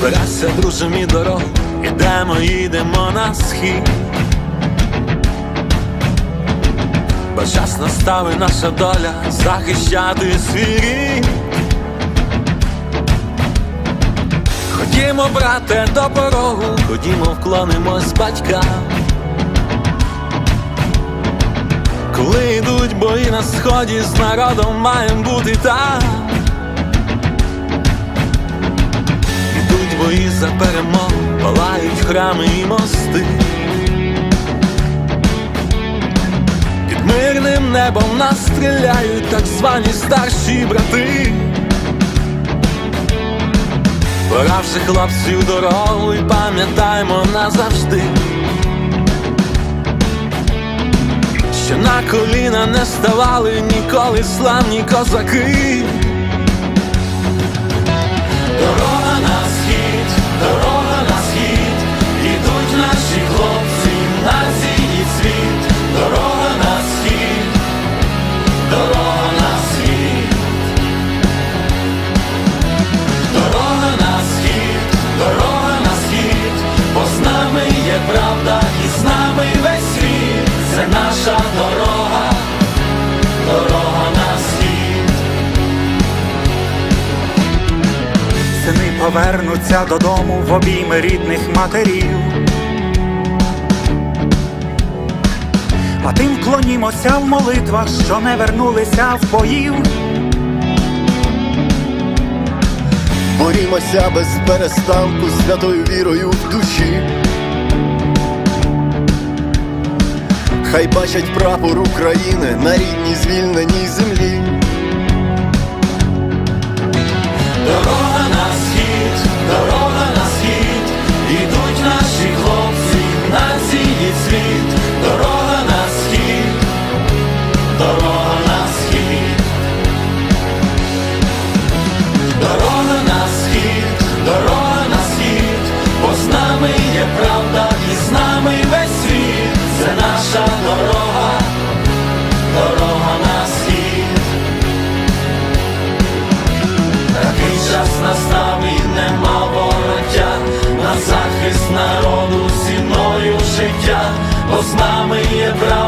Збирайся, друже, мій дорог, ідемо, їдемо на схід. Бо час настав і наша доля захищати свій. Ходімо, брате, до порогу, ходімо, вклонимось батькам. Коли йдуть бої на сході, з народом маєм бути там. За перемогу, палають храми і мости. Під мирним небом нас стріляють так звані старші брати. Пора вже хлопці в дорогу і пам'ятаємо назавжди. Що на коліна не ставали ніколи славні козаки. Дорога повернуться додому в обійми рідних матерів. А тим вклонімося в молитвах, що не вернулися в боїв. Борімося без перестанку святою вірою в душі. Хай бачать прапор України на рідній звільненій землі. Debra.